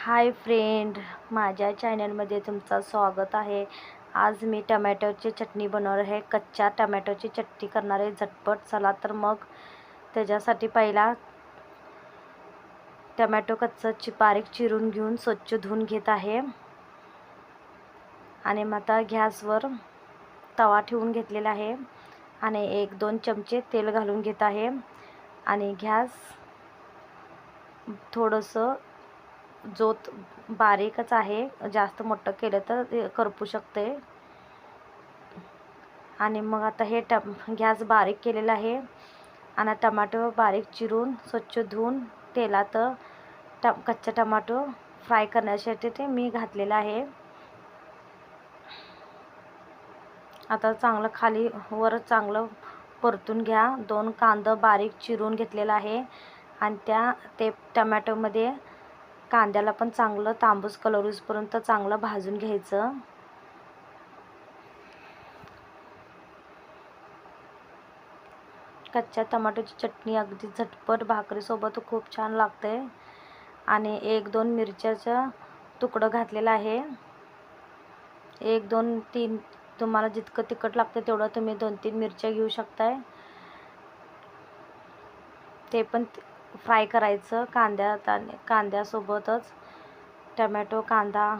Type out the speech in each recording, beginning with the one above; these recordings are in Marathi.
हाय फ्रेंड माझ्या चॅनलमध्ये तुमचं स्वागत आहे. आज मी टमॅटोची चटणी बनवणार आहे. कच्च्या टमॅटोची चटणी करणार आहे. झटपट चला तर मग. त्याच्यासाठी पहिला टमॅटो कच्चं चि बारीक चिरून घेऊन स्वच्छ धुवून घेत आहे. आणि मग आता गॅसवर तवा ठेवून घेतलेला आहे. आणि एक दोन चमचे तेल घालून घेत आहे. आणि गॅस थोडंसं जोत बारीकच आहे जास्त मोठं केलं तर ते करपू शकते. आणि मग आता हे टम गॅस बारीक केलेला आहे. आणि टमाटो बारीक चिरून स्वच्छ धुवून तेलात ट कच्चा टमाटो फ्राय करण्यासाठी ते मी घातलेलं आहे. आता चांगलं खाली वर चांगलं परतून घ्या. दोन कांदं बारीक चिरून घेतलेलं आहे. आणि त्या ते टमॅटोमध्ये कांद्याला पण चांगलं तांबूस कलर येऊसपर्यंत चांगलं भाजून घ्यायचं. कच्च्या टमाट्याची चटणी अगदी झटपट भाकरीसोबत खूप छान लागते. आणि एक दोन मिरच्याचं तुकडं घातलेलं आहे. एक दोन तीन तुम्हाला जितकं तिखट लागतं तेवढं तुम्ही दोन तीन मिरच्या घेऊ शकताय. ते पण फ्राय करायचं कांद्यात आणि कांद्यासोबतच. टमॅटो कांदा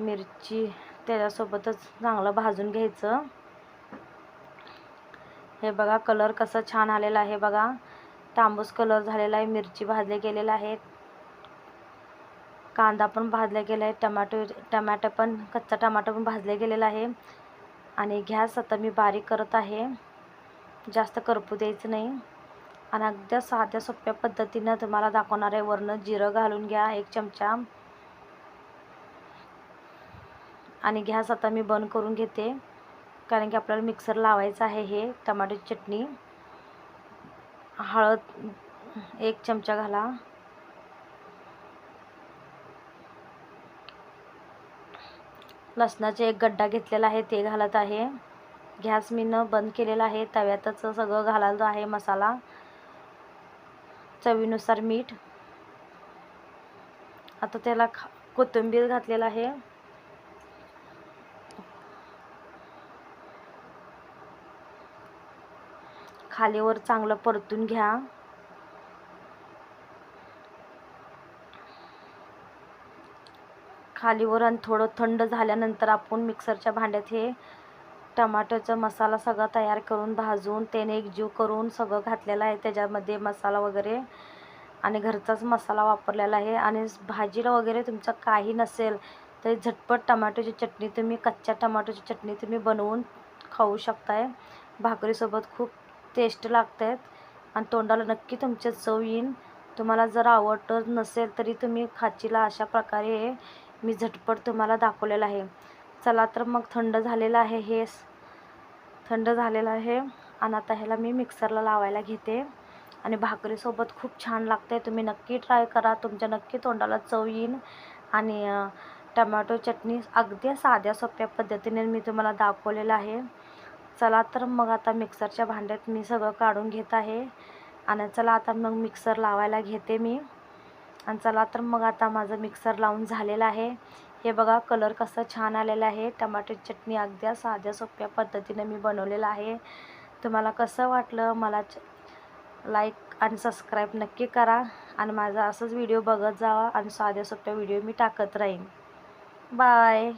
मिरची त्याच्यासोबतच चांगलं भाजून घ्यायचं. हे बघा कलर कसं छान आलेला आहे बघा. तांबूस कलर झालेला आहे मिरची भाजले गेलेला आहे. कांदा पण भाजला गेला आहे टमॅटो टमॅटो पण कच्चा टमाटो पण भाजले गेलेला आहे. आणि गॅस आता मी बारीक करत आहे. जास्त करपू द्यायचं नाही. आणि अगदी साध्या सोप्या पद्धतीनं तुम्हाला दाखवणार आहे. वरनं जिरं घालून घ्या एक चमचा. आणि गॅस आता मी बंद करून घेते. कारण की आपल्याला मिक्सर लावायचं आहे हे टमाटोची चटणी. हळद एक चमचा घाला. लसणाचे एक गड्डा घेतलेला आहे ते घालत आहे. गॅस मी न बंद केलेला आहे. तव्यातच सगळं घालायचं आहे मसाला. चवीनुसार मीठ. आता त्याला खा कोथिंबीर घातलेला आहे. खालीवर चांगलं परतून घ्या. खालीवर आणि थोडं थंड झाल्यानंतर आपण मिक्सरच्या भांड्यात हे टमाटोचा मसाला सगळा तयार करून भाजून त्याने एकजीव करून सगळं घातलेलं आहे. त्याच्यामध्ये मसाला वगैरे आणि घरचाच मसाला वापरलेला आहे. आणि भाजीला वगैरे तुमचं काही नसेल तरी झटपट टमाटोची चटणी तुम्ही कच्च्या टमाटोची चटणी तुम्ही बनवून खाऊ शकताय. भाकरीसोबत खूप टेस्ट लागत आहेत आणि तोंडाला नक्की तुमच्या चव येईन. तुम्हाला जर आवडत नसेल तरी तुम्ही खाचीला अशा प्रकारे मी झटपट तुम्हाला दाखवलेलं आहे. चला तर मग थंड झालेलं आहे हे थंड झालेलं आहे. आणि आता ह्याला मी मिक्सरला लावायला घेते. आणि भाकरीसोबत खूप छान लागते तुम्ही नक्की ट्राय करा. तुमच्या नक्की तोंडाला चव येईन. आणि टमॅटो चटणी अगदी साध्या सोप्या पद्धतीने मी तुम्हाला दाखवलेलं आहे. चला तर मग आता मिक्सरच्या भांड्यात मी सगळं काढून घेत आहे. आणि चला आता मग मिक्सर लावायला घेते मी. आणि चला तर मग आता माझं मिक्सर लावून झालेलं आहे. हे बघा कलर कसं छान आलेला आहे. टमाटर चटणी अगदी साध्या सोप्या पद्धतीने मी बनवलेलं आहे. तुम्हाला कसं वाटलं मला च लाईक आणि सबस्क्राईब नक्की करा आणि माझा असंच व्हिडिओ बघत जावा आणि साध्या सोप्या व्हिडिओ मी टाकत राहीन. बाय